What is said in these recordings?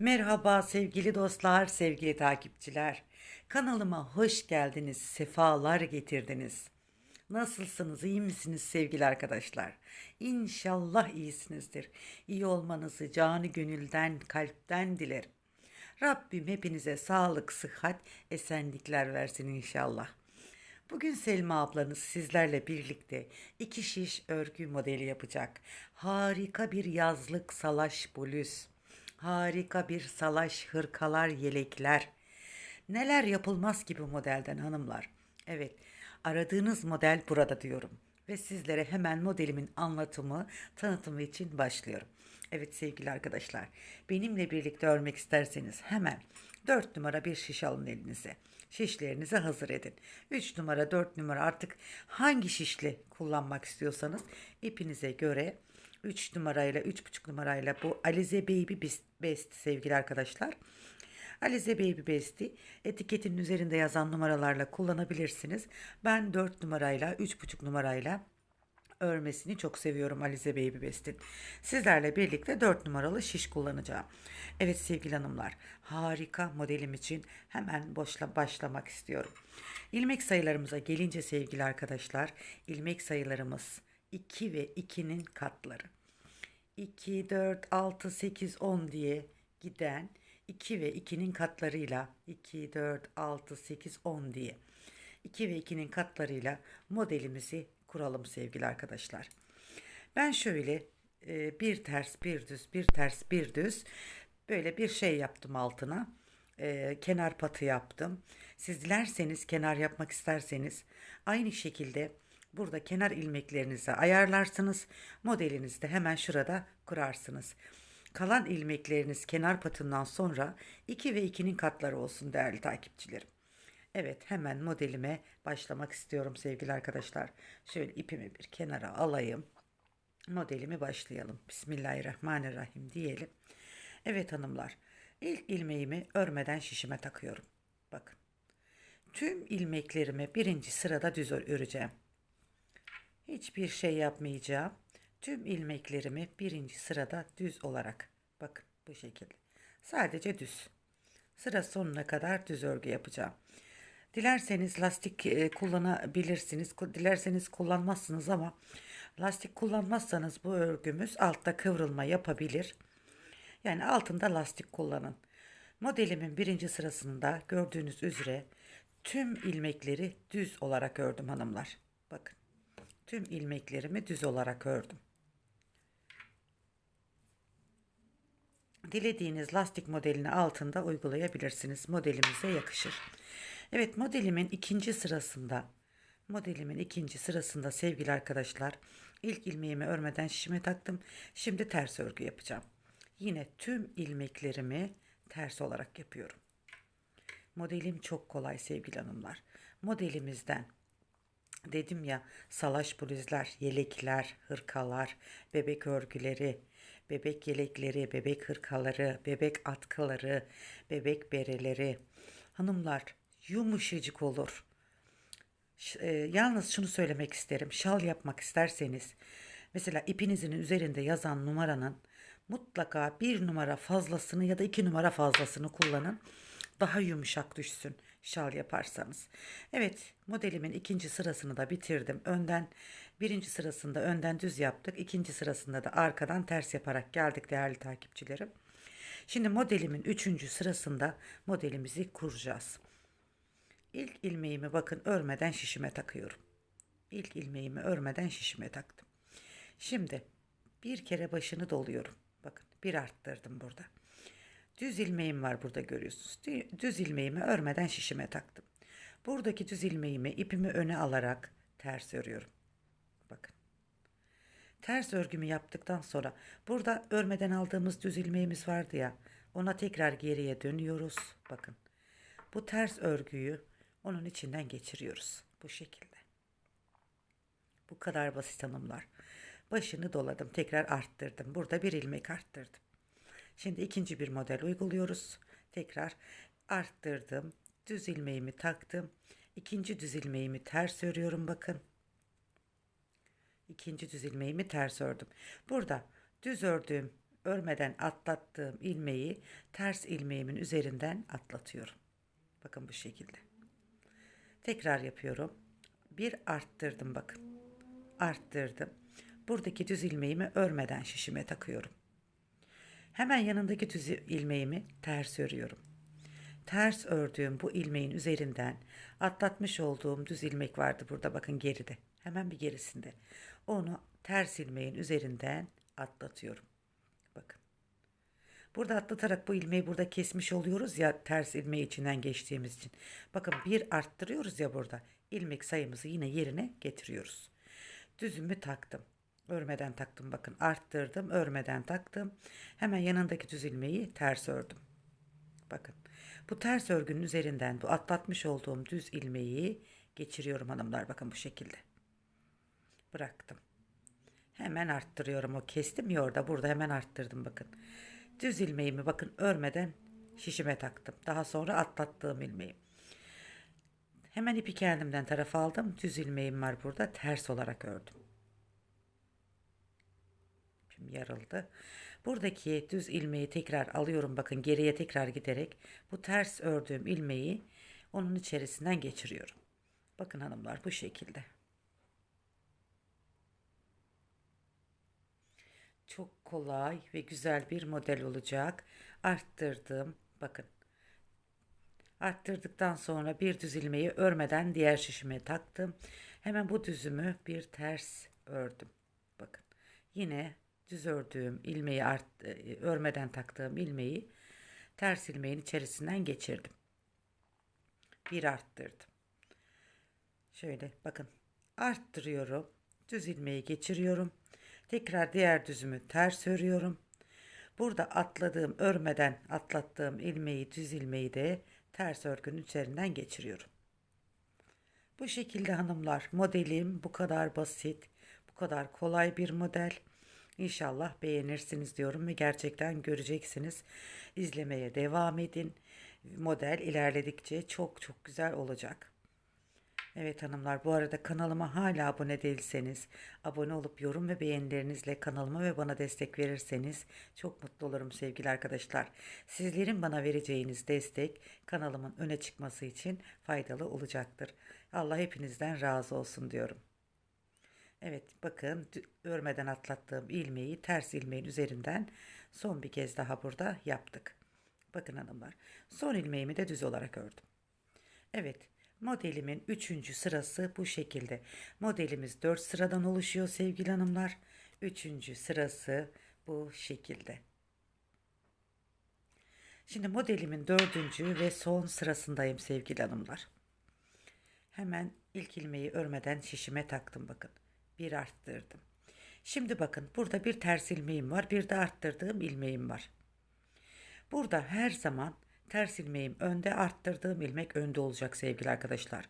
Merhaba sevgili dostlar, sevgili takipçiler. Kanalıma hoş geldiniz, sefalar getirdiniz. Nasılsınız, iyi misiniz sevgili arkadaşlar? İnşallah iyisinizdir. İyi olmanızı canı gönülden, kalpten dilerim. Rabbim hepinize sağlık, sıhhat, esenlikler versin inşallah. Bugün Selma ablanız sizlerle birlikte iki şiş örgü modeli yapacak. Harika bir yazlık salaş bluz. Harika bir salaş hırkalar, yelekler. Neler yapılmaz gibi modelden hanımlar. Evet, aradığınız model burada diyorum. Ve sizlere hemen modelimin anlatımı, tanıtımı için başlıyorum. Evet sevgili arkadaşlar, benimle birlikte örmek isterseniz hemen 4 numara bir şiş alın elinize. Şişlerinizi hazır edin. 3 numara, 4 numara artık hangi şişli kullanmak istiyorsanız ipinize göre 3 numarayla 3,5 numarayla bu Alize Baby Best, sevgili arkadaşlar. Alize Baby Best'i etiketinin üzerinde yazan numaralarla kullanabilirsiniz. Ben 4 numarayla 3,5 numarayla örmesini çok seviyorum Alize Baby Best'in. Sizlerle birlikte 4 numaralı şiş kullanacağım. Evet sevgili hanımlar harika modelim için hemen boşla başlamak istiyorum. İlmek sayılarımıza gelince sevgili arkadaşlar ilmek sayılarımız 2 ve 2'nin katları. 2, 4, 6, 8, 10 diye giden 2 ve 2'nin katlarıyla 2, 4, 6, 8, 10 diye 2 ve 2'nin katlarıyla modelimizi kuralım sevgili arkadaşlar. Ben şöyle e, bir ters bir düz bir ters bir düz böyle bir şey yaptım altına. E, kenar patı yaptım. Siz dilerseniz kenar yapmak isterseniz aynı şekilde burada kenar ilmeklerinizi ayarlarsınız. Modelinizi de hemen şurada kurarsınız. Kalan ilmekleriniz kenar patından sonra 2 ve 2'nin katları olsun değerli takipçilerim. Evet hemen modelime başlamak istiyorum sevgili arkadaşlar. Şöyle ipimi bir kenara alayım. Modelimi başlayalım. Bismillahirrahmanirrahim diyelim. Evet hanımlar ilk ilmeğimi örmeden şişime takıyorum. Bakın. Tüm ilmeklerimi birinci sırada düz öreceğim. Hiçbir şey yapmayacağım. Tüm ilmeklerimi birinci sırada düz olarak. Bakın bu şekilde. Sadece düz. Sıra sonuna kadar düz örgü yapacağım. Dilerseniz lastik e, kullanabilirsiniz. Dilerseniz kullanmazsınız ama lastik kullanmazsanız bu örgümüz altta kıvrılma yapabilir. Yani altında lastik kullanın. Modelimin birinci sırasında gördüğünüz üzere tüm ilmekleri düz olarak ördüm hanımlar. Bakın tüm ilmeklerimi düz olarak ördüm. Dilediğiniz lastik modelini altında uygulayabilirsiniz. Modelimize yakışır. Evet modelimin ikinci sırasında modelimin ikinci sırasında sevgili arkadaşlar ilk ilmeğimi örmeden şişime taktım. Şimdi ters örgü yapacağım. Yine tüm ilmeklerimi ters olarak yapıyorum. Modelim çok kolay sevgili hanımlar. Modelimizden dedim ya salaş bluzlar, yelekler, hırkalar, bebek örgüleri, bebek yelekleri, bebek hırkaları, bebek atkıları, bebek bereleri. Hanımlar yumuşacık olur. E, yalnız şunu söylemek isterim. Şal yapmak isterseniz mesela ipinizin üzerinde yazan numaranın mutlaka bir numara fazlasını ya da iki numara fazlasını kullanın. Daha yumuşak düşsün şal yaparsanız. Evet modelimin ikinci sırasını da bitirdim. Önden birinci sırasında önden düz yaptık. ikinci sırasında da arkadan ters yaparak geldik değerli takipçilerim. Şimdi modelimin üçüncü sırasında modelimizi kuracağız. İlk ilmeğimi bakın örmeden şişime takıyorum. İlk ilmeğimi örmeden şişime taktım. Şimdi bir kere başını doluyorum. Bakın bir arttırdım burada. Düz ilmeğim var burada görüyorsunuz. Düz ilmeğimi örmeden şişime taktım. Buradaki düz ilmeğimi ipimi öne alarak ters örüyorum. Bakın. Ters örgümü yaptıktan sonra burada örmeden aldığımız düz ilmeğimiz vardı ya. Ona tekrar geriye dönüyoruz. Bakın. Bu ters örgüyü onun içinden geçiriyoruz. Bu şekilde. Bu kadar basit hanımlar. Başını doladım. Tekrar arttırdım. Burada bir ilmek arttırdım. Şimdi ikinci bir model uyguluyoruz. Tekrar arttırdım. Düz ilmeğimi taktım. İkinci düz ilmeğimi ters örüyorum bakın. İkinci düz ilmeğimi ters ördüm. Burada düz ördüğüm örmeden atlattığım ilmeği ters ilmeğimin üzerinden atlatıyorum. Bakın bu şekilde. Tekrar yapıyorum. Bir arttırdım bakın. Arttırdım. Buradaki düz ilmeğimi örmeden şişime takıyorum. Hemen yanındaki düz ilmeğimi ters örüyorum. Ters ördüğüm bu ilmeğin üzerinden atlatmış olduğum düz ilmek vardı burada bakın geride. Hemen bir gerisinde. Onu ters ilmeğin üzerinden atlatıyorum. Bakın. Burada atlatarak bu ilmeği burada kesmiş oluyoruz ya ters ilmeği içinden geçtiğimiz için. Bakın bir arttırıyoruz ya burada. ilmek sayımızı yine yerine getiriyoruz. Düzümü taktım. Örmeden taktım bakın arttırdım örmeden taktım. Hemen yanındaki düz ilmeği ters ördüm. Bakın bu ters örgünün üzerinden bu atlatmış olduğum düz ilmeği geçiriyorum hanımlar bakın bu şekilde. Bıraktım. Hemen arttırıyorum o kestim ya orada burada hemen arttırdım bakın. Düz ilmeğimi bakın örmeden şişime taktım. Daha sonra atlattığım ilmeği. Hemen ipi kendimden tarafa aldım. Düz ilmeğim var burada ters olarak ördüm. İpim yarıldı. Buradaki düz ilmeği tekrar alıyorum bakın geriye tekrar giderek bu ters ördüğüm ilmeği onun içerisinden geçiriyorum. Bakın hanımlar bu şekilde. Çok kolay ve güzel bir model olacak. Arttırdım. Bakın. Arttırdıktan sonra bir düz ilmeği örmeden diğer şişime taktım. Hemen bu düzümü bir ters ördüm. Bakın. Yine düz ördüğüm ilmeği art, e, örmeden taktığım ilmeği ters ilmeğin içerisinden geçirdim. Bir arttırdım. Şöyle bakın arttırıyorum. Düz ilmeği geçiriyorum. Tekrar diğer düzümü ters örüyorum. Burada atladığım örmeden atlattığım ilmeği düz ilmeği de ters örgünün üzerinden geçiriyorum. Bu şekilde hanımlar modelim bu kadar basit, bu kadar kolay bir model. İnşallah beğenirsiniz diyorum ve gerçekten göreceksiniz. İzlemeye devam edin. Model ilerledikçe çok çok güzel olacak. Evet hanımlar bu arada kanalıma hala abone değilseniz abone olup yorum ve beğenilerinizle kanalıma ve bana destek verirseniz çok mutlu olurum sevgili arkadaşlar. Sizlerin bana vereceğiniz destek kanalımın öne çıkması için faydalı olacaktır. Allah hepinizden razı olsun diyorum. Evet bakın örmeden atlattığım ilmeği ters ilmeğin üzerinden son bir kez daha burada yaptık. Bakın hanımlar son ilmeğimi de düz olarak ördüm. Evet modelimin üçüncü sırası bu şekilde. Modelimiz dört sıradan oluşuyor sevgili hanımlar. Üçüncü sırası bu şekilde. Şimdi modelimin dördüncü ve son sırasındayım sevgili hanımlar. Hemen ilk ilmeği örmeden şişime taktım bakın bir arttırdım. Şimdi bakın burada bir ters ilmeğim var bir de arttırdığım ilmeğim var. Burada her zaman ters ilmeğim önde arttırdığım ilmek önde olacak sevgili arkadaşlar.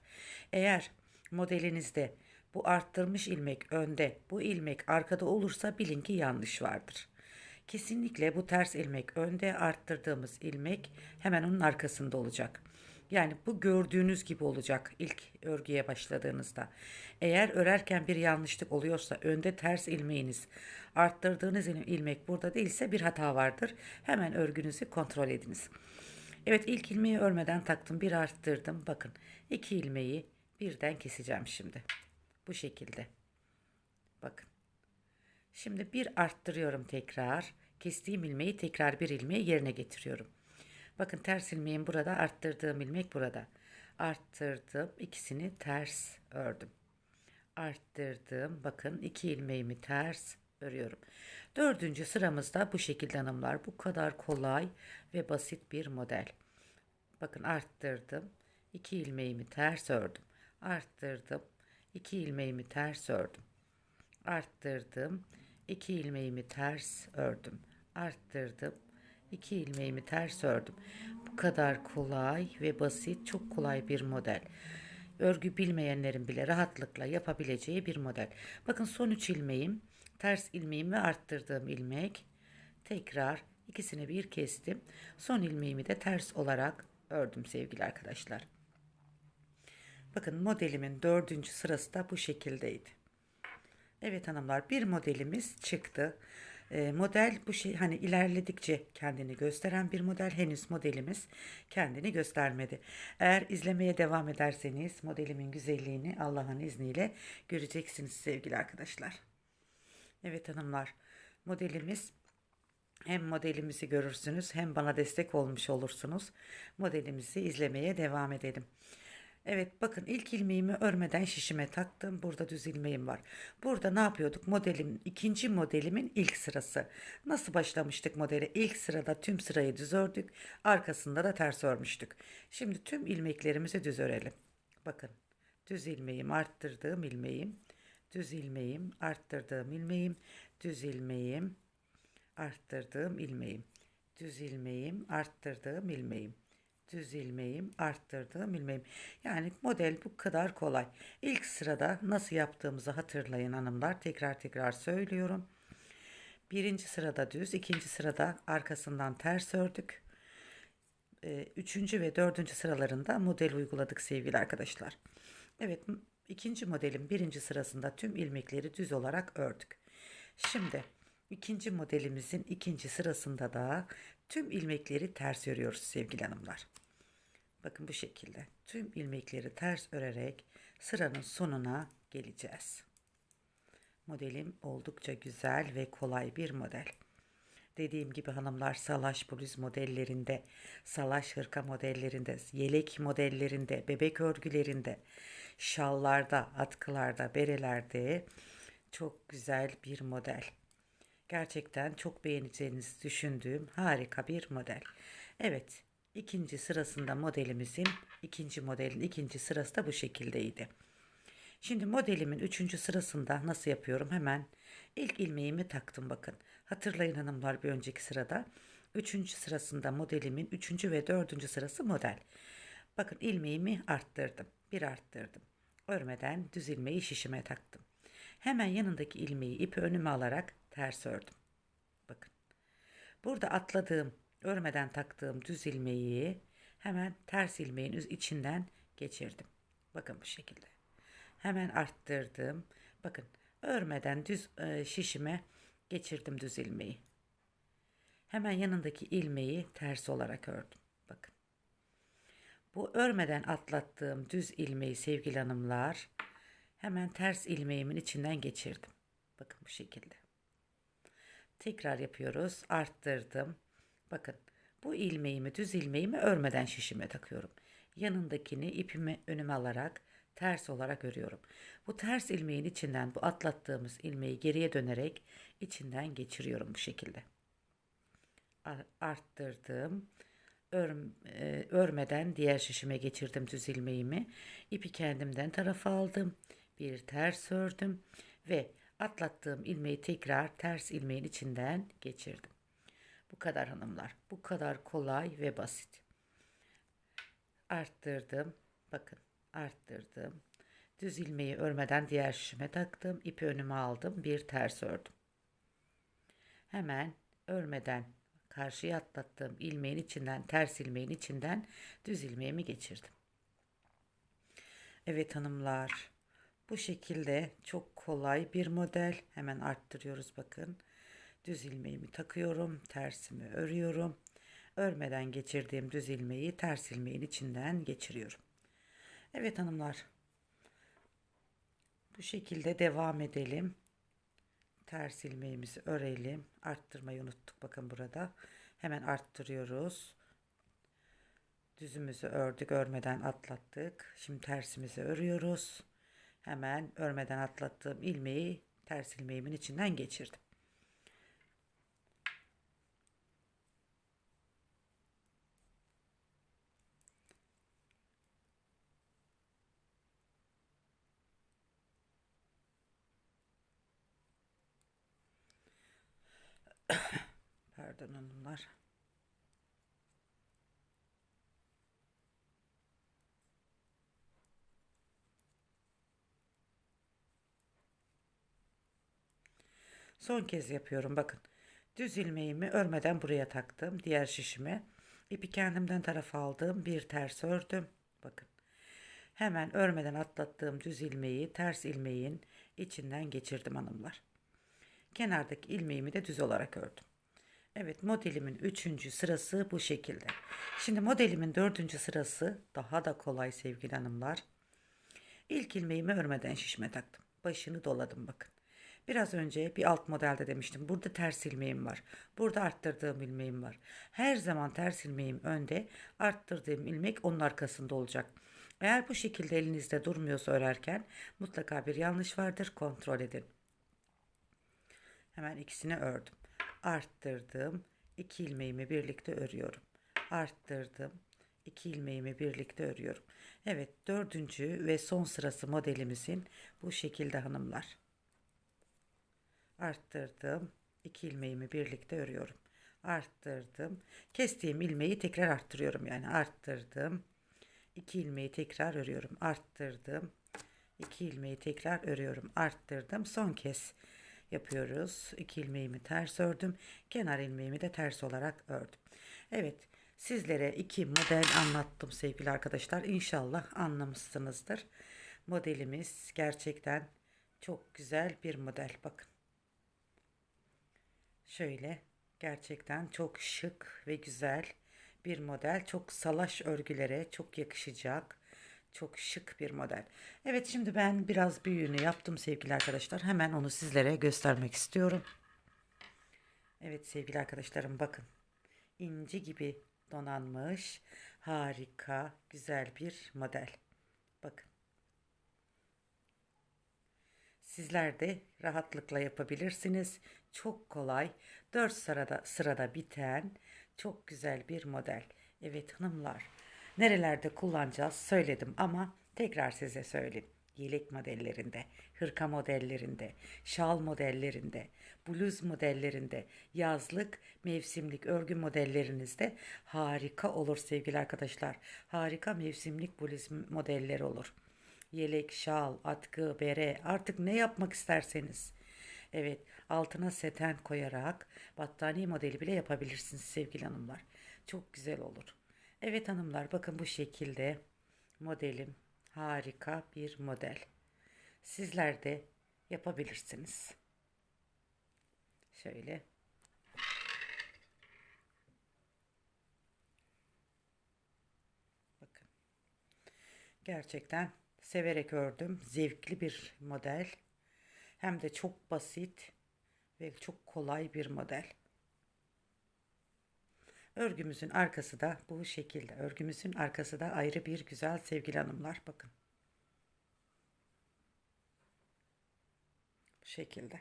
Eğer modelinizde bu arttırmış ilmek önde bu ilmek arkada olursa bilin ki yanlış vardır. Kesinlikle bu ters ilmek önde arttırdığımız ilmek hemen onun arkasında olacak. Yani bu gördüğünüz gibi olacak ilk örgüye başladığınızda. Eğer örerken bir yanlışlık oluyorsa önde ters ilmeğiniz arttırdığınız ilmek burada değilse bir hata vardır. Hemen örgünüzü kontrol ediniz. Evet ilk ilmeği örmeden taktım bir arttırdım. Bakın iki ilmeği birden keseceğim şimdi. Bu şekilde. Bakın. Şimdi bir arttırıyorum tekrar. Kestiğim ilmeği tekrar bir ilmeği yerine getiriyorum. Bakın ters ilmeğim burada, arttırdığım ilmek burada. Arttırdım, ikisini ters ördüm. Arttırdım, bakın iki ilmeğimi ters örüyorum. Dördüncü sıramızda bu şekilde hanımlar. Bu kadar kolay ve basit bir model. Bakın arttırdım, iki ilmeğimi ters ördüm. Arttırdım, iki ilmeğimi ters ördüm. Arttırdım, iki ilmeğimi ters ördüm. Arttırdım, 2 ilmeğimi ters ördüm. Bu kadar kolay ve basit, çok kolay bir model. Örgü bilmeyenlerin bile rahatlıkla yapabileceği bir model. Bakın son 3 ilmeğim, ters ilmeğim ve arttırdığım ilmek. Tekrar ikisini bir kestim. Son ilmeğimi de ters olarak ördüm sevgili arkadaşlar. Bakın modelimin dördüncü sırası da bu şekildeydi. Evet hanımlar bir modelimiz çıktı. E, model bu şey hani ilerledikçe kendini gösteren bir model. Henüz modelimiz kendini göstermedi. Eğer izlemeye devam ederseniz modelimin güzelliğini Allah'ın izniyle göreceksiniz sevgili arkadaşlar. Evet hanımlar modelimiz hem modelimizi görürsünüz hem bana destek olmuş olursunuz. Modelimizi izlemeye devam edelim. Evet bakın ilk ilmeğimi örmeden şişime taktım. Burada düz ilmeğim var. Burada ne yapıyorduk? Modelim ikinci modelimin ilk sırası. Nasıl başlamıştık modele? İlk sırada tüm sırayı düz ördük. Arkasında da ters örmüştük. Şimdi tüm ilmeklerimizi düz örelim. Bakın düz ilmeğim arttırdığım ilmeğim. Düz ilmeğim arttırdığım ilmeğim. Düz ilmeğim arttırdığım ilmeğim. Düz ilmeğim arttırdığım ilmeğim düz ilmeğim, arttırdığım ilmeğim. Yani model bu kadar kolay. İlk sırada nasıl yaptığımızı hatırlayın hanımlar. Tekrar tekrar söylüyorum. Birinci sırada düz, ikinci sırada arkasından ters ördük. Ee, üçüncü ve dördüncü sıralarında model uyguladık sevgili arkadaşlar. Evet, ikinci modelin birinci sırasında tüm ilmekleri düz olarak ördük. Şimdi ikinci modelimizin ikinci sırasında da tüm ilmekleri ters örüyoruz sevgili hanımlar. Bakın bu şekilde tüm ilmekleri ters örerek sıranın sonuna geleceğiz. Modelim oldukça güzel ve kolay bir model. Dediğim gibi hanımlar salaş bluz modellerinde, salaş hırka modellerinde, yelek modellerinde, bebek örgülerinde, şallarda, atkılarda, berelerde çok güzel bir model. Gerçekten çok beğeneceğinizi düşündüğüm harika bir model. Evet, ikinci sırasında modelimizin ikinci modelin ikinci sırası da bu şekildeydi. Şimdi modelimin üçüncü sırasında nasıl yapıyorum? Hemen ilk ilmeğimi taktım bakın. Hatırlayın hanımlar bir önceki sırada. Üçüncü sırasında modelimin üçüncü ve dördüncü sırası model. Bakın ilmeğimi arttırdım. Bir arttırdım. Örmeden düz ilmeği şişime taktım. Hemen yanındaki ilmeği ipi önüme alarak ters ördüm. Bakın. Burada atladığım, örmeden taktığım düz ilmeği hemen ters ilmeğin içinden geçirdim. Bakın bu şekilde. Hemen arttırdım. Bakın örmeden düz e, şişime geçirdim düz ilmeği. Hemen yanındaki ilmeği ters olarak ördüm. Bakın. Bu örmeden atlattığım düz ilmeği sevgili hanımlar hemen ters ilmeğimin içinden geçirdim. Bakın bu şekilde. Tekrar yapıyoruz. Arttırdım. Bakın bu ilmeğimi düz ilmeğimi örmeden şişime takıyorum. Yanındakini ipimi önüme alarak ters olarak örüyorum. Bu ters ilmeğin içinden bu atlattığımız ilmeği geriye dönerek içinden geçiriyorum bu şekilde. Arttırdım. Ör, e, örmeden diğer şişime geçirdim düz ilmeğimi. İpi kendimden tarafa aldım. Bir ters ördüm ve atlattığım ilmeği tekrar ters ilmeğin içinden geçirdim. Bu kadar hanımlar. Bu kadar kolay ve basit. Arttırdım. Bakın arttırdım. Düz ilmeği örmeden diğer şişime taktım. ipi önüme aldım. Bir ters ördüm. Hemen örmeden karşıya atlattığım ilmeğin içinden ters ilmeğin içinden düz ilmeğimi geçirdim. Evet hanımlar. Bu şekilde çok kolay bir model. Hemen arttırıyoruz bakın. Düz ilmeğimi takıyorum. Tersimi örüyorum. Örmeden geçirdiğim düz ilmeği ters ilmeğin içinden geçiriyorum. Evet hanımlar. Bu şekilde devam edelim. Ters ilmeğimizi örelim. Arttırmayı unuttuk bakın burada. Hemen arttırıyoruz. Düzümüzü ördük, örmeden atlattık. Şimdi tersimizi örüyoruz. Hemen örmeden atlattığım ilmeği ters ilmeğimin içinden geçirdim. Pardon hanımlar. Son kez yapıyorum bakın. Düz ilmeğimi örmeden buraya taktım. Diğer şişime. ipi kendimden tarafa aldım. Bir ters ördüm. Bakın. Hemen örmeden atlattığım düz ilmeği ters ilmeğin içinden geçirdim hanımlar. Kenardaki ilmeğimi de düz olarak ördüm. Evet modelimin üçüncü sırası bu şekilde. Şimdi modelimin dördüncü sırası daha da kolay sevgili hanımlar. İlk ilmeğimi örmeden şişme taktım. Başını doladım bakın. Biraz önce bir alt modelde demiştim. Burada ters ilmeğim var. Burada arttırdığım ilmeğim var. Her zaman ters ilmeğim önde, arttırdığım ilmek onun arkasında olacak. Eğer bu şekilde elinizde durmuyorsa örerken mutlaka bir yanlış vardır. Kontrol edin. Hemen ikisini ördüm. Arttırdım. iki ilmeğimi birlikte örüyorum. Arttırdım. iki ilmeğimi birlikte örüyorum. Evet dördüncü ve son sırası modelimizin bu şekilde hanımlar. Arttırdım. iki ilmeğimi birlikte örüyorum. Arttırdım. Kestiğim ilmeği tekrar arttırıyorum yani arttırdım. iki ilmeği tekrar örüyorum. Arttırdım. iki ilmeği tekrar örüyorum. Arttırdım. Son kez yapıyoruz. İki ilmeğimi ters ördüm. Kenar ilmeğimi de ters olarak ördüm. Evet sizlere iki model anlattım sevgili arkadaşlar. İnşallah anlamışsınızdır. Modelimiz gerçekten çok güzel bir model. Bakın. Şöyle gerçekten çok şık ve güzel bir model. Çok salaş örgülere çok yakışacak. Çok şık bir model. Evet şimdi ben biraz büyüğünü yaptım sevgili arkadaşlar. Hemen onu sizlere göstermek istiyorum. Evet sevgili arkadaşlarım bakın. İnci gibi donanmış harika güzel bir model. Bakın. Sizler de rahatlıkla yapabilirsiniz. Çok kolay. 4 sırada sırada biten çok güzel bir model. Evet hanımlar. Nerelerde kullanacağız söyledim ama tekrar size söyleyeyim. Yelek modellerinde, hırka modellerinde, şal modellerinde, bluz modellerinde, yazlık, mevsimlik örgü modellerinizde harika olur sevgili arkadaşlar. Harika mevsimlik bluz modelleri olur. Yelek, şal, atkı, bere artık ne yapmak isterseniz. Evet altına seten koyarak battaniye modeli bile yapabilirsiniz sevgili hanımlar. Çok güzel olur. Evet hanımlar bakın bu şekilde modelim harika bir model. Sizler de yapabilirsiniz. Şöyle. Bakın. Gerçekten severek ördüm. Zevkli bir model. Hem de çok basit ve çok kolay bir model. Örgümüzün arkası da bu şekilde. Örgümüzün arkası da ayrı bir güzel sevgili hanımlar. Bakın. Bu şekilde.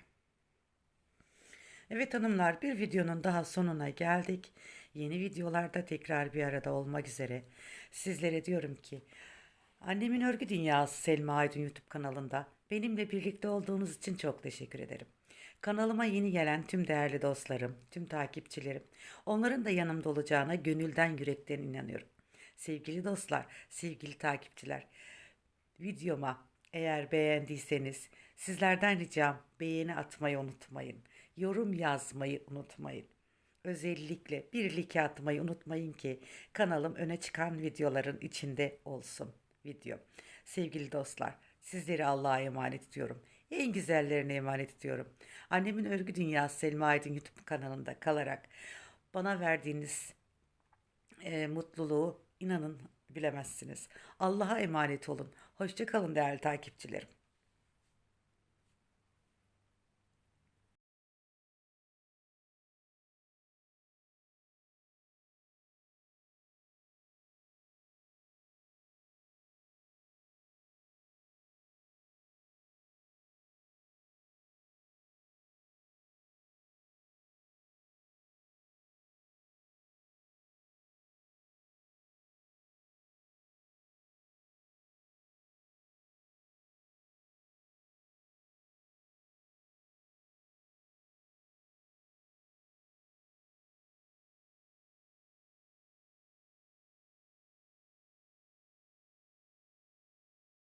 Evet hanımlar bir videonun daha sonuna geldik. Yeni videolarda tekrar bir arada olmak üzere. Sizlere diyorum ki Annemin Örgü Dünyası Selma Aydın YouTube kanalında benimle birlikte olduğunuz için çok teşekkür ederim. Kanalıma yeni gelen tüm değerli dostlarım, tüm takipçilerim, onların da yanımda olacağına gönülden yürekten inanıyorum. Sevgili dostlar, sevgili takipçiler, videoma eğer beğendiyseniz sizlerden ricam beğeni atmayı unutmayın. Yorum yazmayı unutmayın. Özellikle bir like atmayı unutmayın ki kanalım öne çıkan videoların içinde olsun video. Sevgili dostlar, sizleri Allah'a emanet ediyorum. En güzellerine emanet ediyorum. Annemin Örgü Dünyası Selma Aydın YouTube kanalında kalarak bana verdiğiniz e, mutluluğu inanın bilemezsiniz. Allah'a emanet olun. Hoşçakalın değerli takipçilerim.